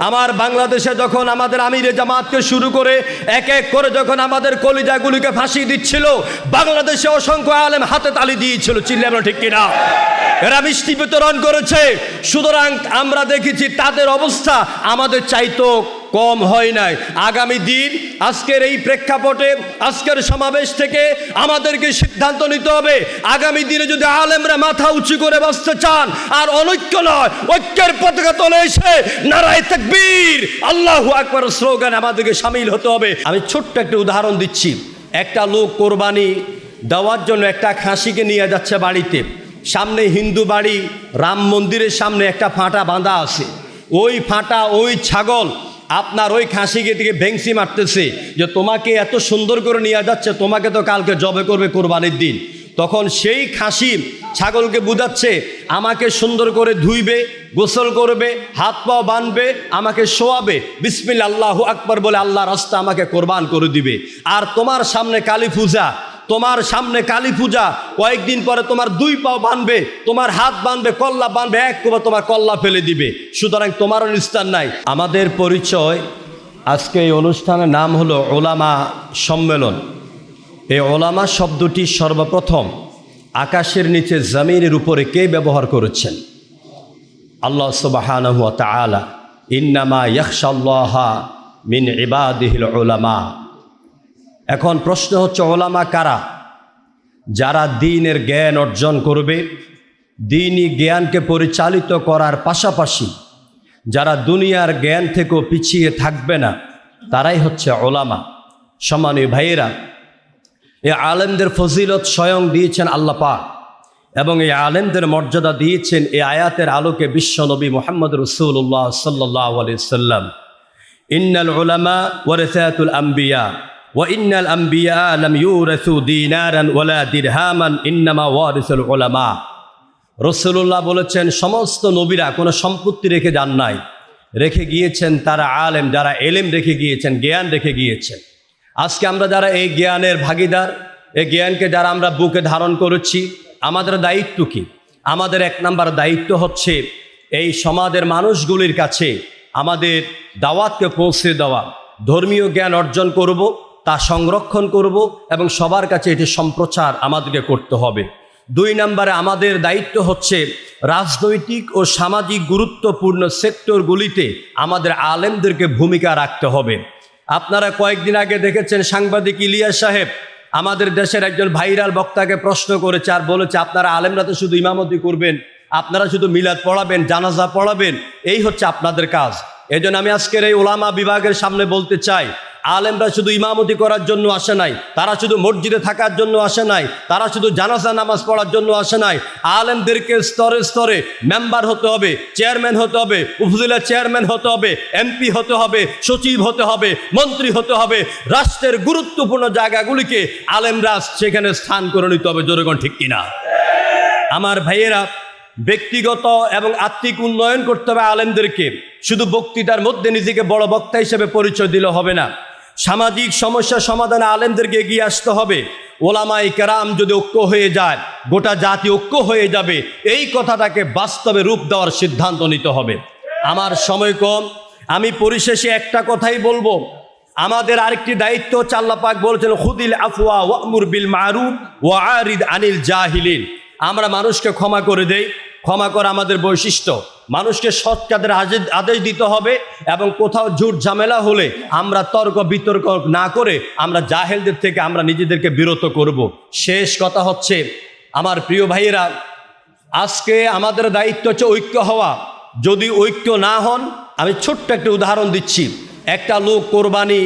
আমার বাংলাদেশে যখন আমাদের আমিরে জামাতকে শুরু করে এক এক করে যখন আমাদের কলিজাগুলিকে ফাঁসি দিচ্ছিল, বাংলাদেশে অসংখ্য আলেম হাতে তালি দিয়েছিল। চিল্লে আমরা ঠিক কিনা? এরা মিষ্টি বিতরণ করেছে। সুতরাং আমরা দেখেছি তাদের অবস্থা আমাদের চাইতো কম হয় নাই। আগামী দিন আজকের এই প্রেক্ষাপটে, আজকের সমাবেশ থেকে আমাদেরকে সিদ্ধান্ত নিতে হবে। আগামী দিনে যদি আলেমরা মাথা উঁচু করে বসতে চান, আর অনৈক্য নয়, ঐক্যের পতাকা তলে এসে নারায় তাকবীর, আল্লাহু আকবার স্লোগান আমাদেরকে সামিল হতে হবে। আমি ছোট্ট একটা উদাহরণ দিচ্ছি। একটা লোক কোরবানি দেওয়ার জন্য একটা খাসিকে নিয়ে যাচ্ছে বাড়িতে। সামনে হিন্দু বাড়ি, রাম মন্দিরের সামনে একটা ফাঁটা বাঁধা আছে। ওই ফাঁটা, ওই ছাগল আপনার ওই খাসিকে দিকে ভেংসি মারতেছে যে তোমাকে এত সুন্দর করে নিয়ে যাচ্ছে, তোমাকে তো কালকে জবে করবে কোরবানির দিন। তখন সেই খাসি ছাগলকে বুঝাচ্ছে, আমাকে সুন্দর করে ধুইবে, গোসল করবে, হাত পাও বাঁধবে আমাকে শোয়াবে বিসমিল আল্লাহ আকবর বলে আল্লাহ রাস্তা আমাকে কোরবান করে দিবে। আর তোমার সামনে কালী পূজা তোমার সামনে কালী পূজা, কয়েকদিন পরে তোমার দুই পাও বাঁধবে তোমার হাত বাঁধবে কল্লা বাঁধবে এক কোবা তোমার কল্লা ফেলে দিবে। সুতরাং তোমারও নিস্তার নাই। আমাদের পরিচয় আজকে এই অনুষ্ঠানের নাম হলো ওলামা সম্মেলন। এই ওলামা শব্দটি সর্বপ্রথম আকাশের নিচে জমিনের উপরে কে ব্যবহার করেছেন? আল্লাহ সুবাহানহু তালা ইন্নামা ইয়াকশাল্লাহা মিন ইবাদিহিল ওলামা এখন প্রশ্ন হচ্ছে, ওলামা কারা? যারা দিনের জ্ঞান অর্জন করবে, দিনই জ্ঞানকে পরিচালিত করার পাশাপাশি যারা দুনিয়ার জ্ঞান থেকেও পিছিয়ে থাকবে না, তারাই হচ্ছে ওলামা। সমানীয় ভাইয়েরা, এ আলেমদের ফজিলত স্বয়ং দিয়েছেন আল্লাহ পাক এবং এই আলেমদের মর্যাদা দিয়েছেন এই আয়াতের আলোকে বিশ্বনবী মোহাম্মদ রসুল্লাহ সাল্লাহ আলি সাল্লাম ইন্নাল উলামা ওয়ারিসাতুল আম্বিয়া। ওয়াইনাল আম্বিয়া আলম ইউরাসু দিনারান ওলা দিরহামান, ইন্নামা ওয়ারিসুল ওলামা রসুল্লাহ বলেছেন, সমস্ত নবীরা কোনো সম্পত্তি রেখে যান নাই। রেখে গিয়েছেন তারা আলেম, যারা এলেম রেখে গিয়েছেন, জ্ঞান রেখে গিয়েছেন। আজকে আমরা যারা এই জ্ঞানের ভাগিদার, এই জ্ঞানকে যারা আমরা বুকে ধারণ করেছি, আমাদের দায়িত্ব কি? আমাদের এক নাম্বার দায়িত্ব হচ্ছে এই সমাজের মানুষগুলির কাছে আমাদের দাওয়াতকে পৌঁছে দেওয়া। ধর্মীয় জ্ঞান অর্জন করব তা সংরক্ষণ করব এবং সবার কাছে এটি সম্প্রচার আমাদেরকে করতে হবে। দুই নম্বরে আমাদের দায়িত্ব হচ্ছে রাজনৈতিক ও সামাজিক গুরুত্বপূর্ণ সেক্টরগুলিতে আমাদের আলেমদেরকে ভূমিকা রাখতে হবে। আপনারা কয়েকদিন আগে দেখেছেন সাংবাদিক ইলিয়া সাহেব আমাদের দেশের একজন ভাইরাল বক্তাকে প্রশ্ন করেছে আর বলেছে, আপনারা আলেমরা তো শুধু ইমামতি করবেন, আপনারা শুধু মিলাদ পড়াবেন, জানাজা পড়াবেন, এই হচ্ছে আপনাদের কাজ। এজন্য আমি আজকের এই ওলামা বিভাগের সামনে বলতে চাই আলেমরা শুধু ইমামতি করার জন্য আসে নাই, তারা শুধু মসজিদে থাকার জন্য আসে নাই, তারা শুধু জানাজা, নামাজ পড়ার জন্য আসে নাই। আলেমদেরকে স্তরে স্তরে মেম্বার হতে হবে, চেয়ারম্যান হতে হবে, উপজেলা চেয়ারম্যান হতে হবে, এমপি হতে হবে, সচিব হতে হবে, মন্ত্রী হতে হবে। রাষ্ট্রের গুরুত্বপূর্ণ জায়গাগুলিকে আলেমরা সেখানে স্থান করে নিতে হবে জোরেগণ ঠিক কিনা? আমার ভাইয়েরা, ব্যক্তিগত এবং আত্মিক উন্নয়ন করতে হবে আলেমদেরকে। শুধু বক্তৃতার মধ্যে নিজেকে বড় বক্তা হিসেবে পরিচয় দিলে হবে না। সামাজিক সমস্যা সমাধানে আলেমদেরকে এগিয়ে আসতে হবে। ওলামাই কেরাম যদি ঐক্য হয়ে যায়, গোটা জাতি ঐক্য হয়ে যাবে, এই কথাটাকে বাস্তবে রূপ দেওয়ার সিদ্ধান্ত নিতে হবে। আমার সময় কম, আমি পরিশেষে একটা কথাই বলব। আমাদের আরেকটি দায়িত্ব চাল্লাপাক বলেছেন, খুদিল আফওয়া ওয়ামুর বিল মারুফ ওয়া আরিদ আনিল জাহিলিন। আমরা মানুষকে ক্ষমা করে দেই। ক্ষমা করা আমাদের বৈশিষ্ট্য। মানুষকে সৎ কাদের আদেশ দিতে হবে এবং কোথাও ঝুট ঝামেলা হলে আমরা তর্ক বিতর্ক না করে আমরা জাহেলদের থেকে আমরা নিজেদেরকে বিরত করব। শেষ কথা হচ্ছে, আমার প্রিয় ভাইয়েরা, আজকে আমাদের দায়িত্ব হচ্ছে ঐক্য হওয়া। যদি ঐক্য না হন, আমি ছোট্ট একটা উদাহরণ দিচ্ছি। একটা লোক কোরবানি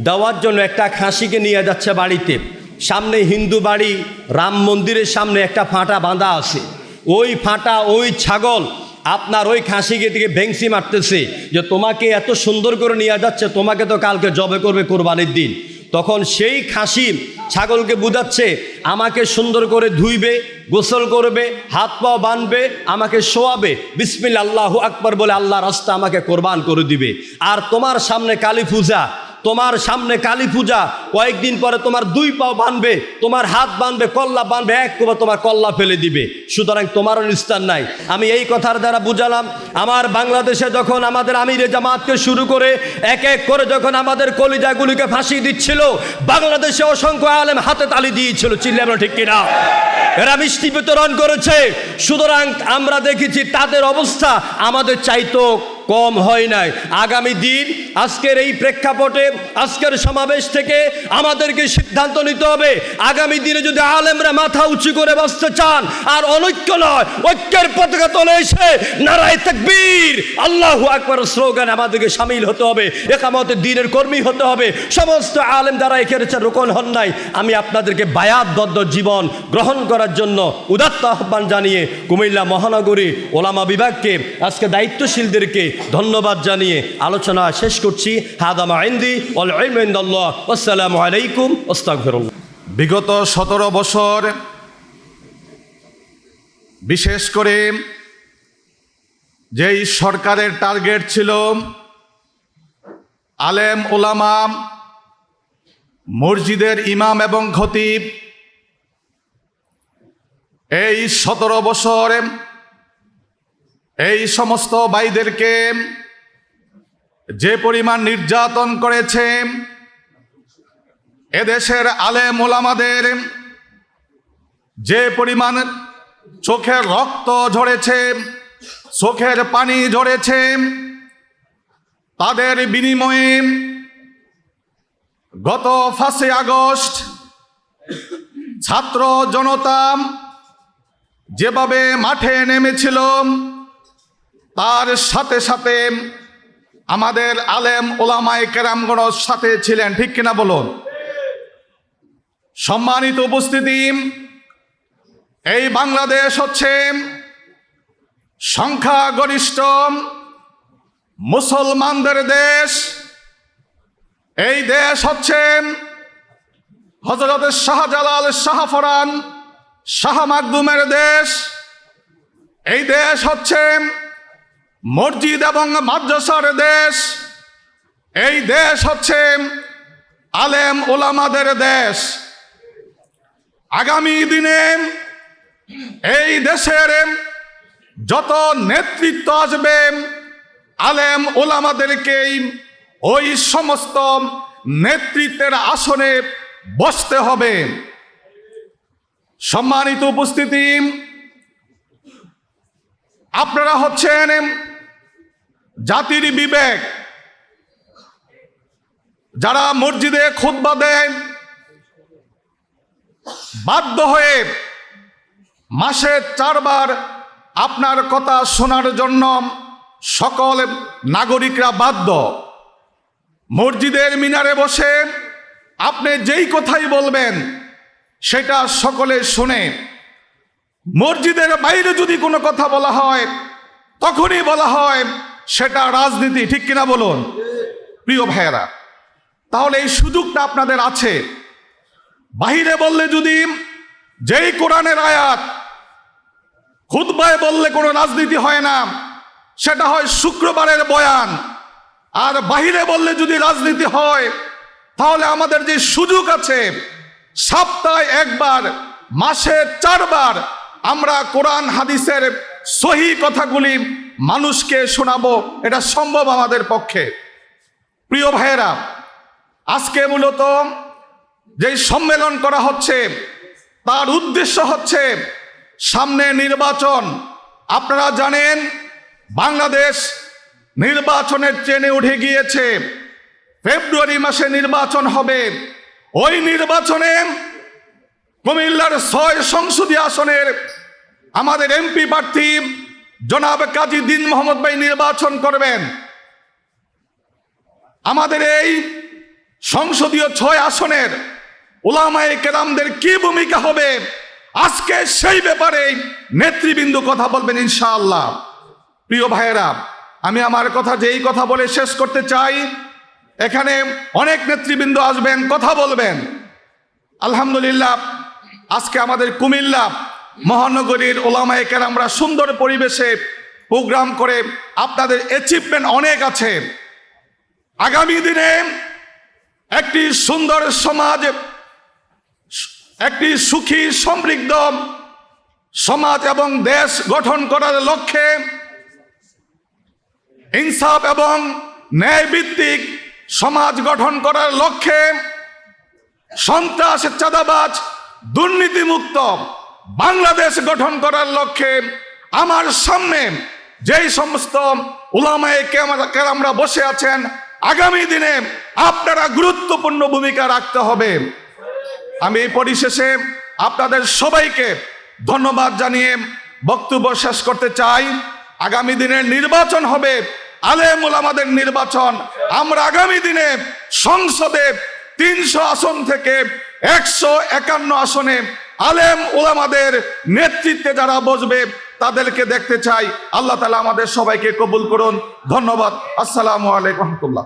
দেওয়ার জন্য একটা খাসিকে নিয়ে যাচ্ছে বাড়িতে। সামনে হিন্দু বাড়ি, রাম মন্দিরের সামনে একটা ফাঁটা বাঁধা আছে। ওই ফাঁটা, ওই ছাগল আপনার ওই খাসিকে দিকে ভেংসি মারতেছে যে তোমাকে এত সুন্দর করে নিয়ে যাচ্ছে, তোমাকে তো কালকে জবে করবে কোরবানির দিন। তখন সেই খাসি ছাগলকে বুঝাচ্ছে, আমাকে সুন্দর করে ধুইবে, গোসল করবে, হাত পাও বাঁধবে আমাকে শোয়াবে। বিসমিল আল্লাহ আকবর বলে আল্লাহ রাস্তা আমাকে কোরবান করে দিবে। আর তোমার সামনে কালী পূজা তোমার সামনে কালী পূজা, কয়েকদিন পরে তোমার দুই পাও বানবে, তোমার হাত বানবে, কল্লা বানবে, এক কোবা তোমার কল্লা ফেলে দিবে। সুতরাং তোমারও নিস্তার নাই। আমি এই কথার দ্বারা বুঝালাম, আমার বাংলাদেশে যখন আমাদের আমিরে জামাতকে শুরু করে, এক এক করে যখন আমাদের কলিজাগুলিকে ফাঁসি দিচ্ছিল, বাংলাদেশে অসংখ্য আলেম হাতে তালি দিয়েছিল। চিল্লে আমরা ঠিক কিনা? এরা মিষ্টি বিতরণ করেছে। সুতরাং আমরা দেখেছি তাদের অবস্থা আমাদের চাইতো কম হয় নাই। আগামী দিন আজকের এই প্রেক্ষাপটে, আজকের সমাবেশ থেকে আমাদেরকে সিদ্ধান্ত নিতে হবে। আগামী দিনে যদি আলেমরা মাথা উঁচু করে বসতে চান, আর অনৈক্য নয়, ঐক্যের পতাকা তলে এসে নারায় তাকবীর, আল্লাহু আকবার স্লোগান আমাদেরকে সামিল হতে হবে। একামতে দিনের কর্মী হতে হবে। সমস্ত আলেম দ্বারা এখানে রোকন হন নাই। আমি আপনাদেরকে বায়াতবদ্ধ জীবন গ্রহণ করার জন্য উদাত্ত আহ্বান জানিয়ে কুমিল্লা মহানগরী ওলামা বিভাগকে, আজকে দায়িত্বশীলদেরকে ধন্যবাদ জানিয়ে আলোচনা শেষ করছি। হাদামা আইন্দি আসসালামু আলাইকুম বিগত সতেরো বছর, বিশেষ করে যেই সরকারের টার্গেট ছিল, আলেম ওলামা মসজিদের ইমাম এবং খতিব, এই সতেরো বছর এই সমস্ত ভাইদেরকে যে পরিমাণ নির্যাতন করেছে এদেশের আলে মোলামাদের যে পরিমাণ চোখের রক্ত ঝরেছে, চোখের পানি ঝরেছে, তাদের বিনিময়ে গত ফার্স্টে আগস্ট ছাত্র জনতা যেভাবে মাঠে নেমেছিল তার সাথে সাথে আমাদের আলেম ওলামায় কেরামগণ সাথে ছিলেন, ঠিক কিনা বলুন? সম্মানিত উপস্থিতি, এই বাংলাদেশ হচ্ছে সংখ্যাগরিষ্ঠ মুসলমানদের দেশ। এই দেশ হচ্ছে হজরত শাহজালাল শাহফরান শাহ মাকদুমের দেশ। এই দেশ হচ্ছে মসজিদ এবং মাদ্রাসার দেশ। এই দেশ হচ্ছে আলেম ওলামাদের দেশ। আগামী দিনে এই দেশের যত নেতৃত্ব আসবে, আলেম ওলামাদেরকেই ওই সমস্ত নেতৃত্বের আসনে বসতে হবে। সম্মানিত উপস্থিতি আপনারা হচ্ছেন জাতির বিবেক। যারা মসজিদে খুতবা দেয়, বাধ্য হয়ে মাসে চারবার আপনার কথা শোনার জন্য সকল নাগরিকরা বাধ্য। মসজিদের মিনারে বসে আপনি যেই কথাই বলবেন, সেটা সকলে শুনে মসজিদের বাইরে যদি কোনো কথা বলা হয়, তখনই বলা হয়, সেটা রাজনীতি, ঠিক কিনা বলুন? প্রিয় ভাইয়েরা, তাহলে এই সুযোগটা আপনাদের আছে। বাহিরে বললে যদি যেই কোরআনের আয়াত, খুতবায় বললে কোনো রাজনীতি হয় না, সেটা হয় শুক্রবারের বয়ান। আর বাহিরে বললে যদি রাজনীতি হয়, তাহলে আমাদের যে সুযোগ আছে, সপ্তাহে একবার, মাসে চারবার আমরা কোরআন, হাদিসের সহি কথাগুলি মানুষকে শোনাবো, এটা সম্ভব আমাদের পক্ষে। প্রিয় ভাইয়েরা, আজকে মূলত যেই সম্মেলন করা হচ্ছে, তার উদ্দেশ্য হচ্ছে সামনে নির্বাচন। আপনারা জানেন, বাংলাদেশ নির্বাচনের ট্রেনে উঠে গিয়েছে। ফেব্রুয়ারি মাসে নির্বাচন হবে। ওই নির্বাচনে কুমিল্লার ছয় সংসদীয় আসনের আমাদের এমপি প্রার্থী জনাব কাজী দিন মোহাম্মদ ভাই নির্বাচন করবেন। আমাদের এই সংসদীয় ছয় আসনের ওলামায়ে কেরামদের কি ভূমিকা হবে? আজকে সেই ব্যাপারে নেতৃবৃন্দ কথা বলবেন ইনশাআল্লাহ। প্রিয় ভাইয়েরা, আমি আমার কথা যেই কথা বলে শেষ করতে চাই, এখানে অনেক নেতৃবৃন্দ আসবেন, কথা বলবেন। আলহামদুলিল্লাহ, আজকে আমাদের কুমিল্লা মহানগরীর ওলামায়ে কেরামরা সুন্দর পরিবেশে প্রোগ্রাম করে, আপনাদের অ্যাচিভমেন্ট অনেক আছে। আগামী দিনে একটি সুন্দর সমাজ, একটি সুখী সমৃদ্ধ সমাজ এবং দেশ গঠন করার লক্ষ্যে ইনসাফ এবং ন্যায়ভিত্তিক সমাজ গঠন করার লক্ষ্যে সন্ত্রাস, চাঁদাবাজ, দুর্নীতিমুক্ত বাংলাদেশ গঠন করার লক্ষ্যে আমার সামনে যেই সমস্ত উলামায়ে কেরামরা বসে আছেন, আগামী দিনে আপনারা গুরুত্বপূর্ণ ভূমিকা রাখতে হবে। আমি পরিশেষে আপনাদের সবাইকে ধন্যবাদ জানিয়ে বক্তব্য শেষ করতে চাই। আগামী দিনের নির্বাচন হবে আলেমুল আমাদের নির্বাচন। আমরা আগামী দিনে সংসদে তিনশো আসন থেকে একশো একান্ন আসনে আলেম ওলামাদের নেতৃত্বে যারা বসবে, তাদেরকে দেখতে চাই। আল্লাহ তালা আমাদের সবাইকে কবুল করুন। ধন্যবাদ। আসসালামু আলাইকুম রহমতুল্লাহ।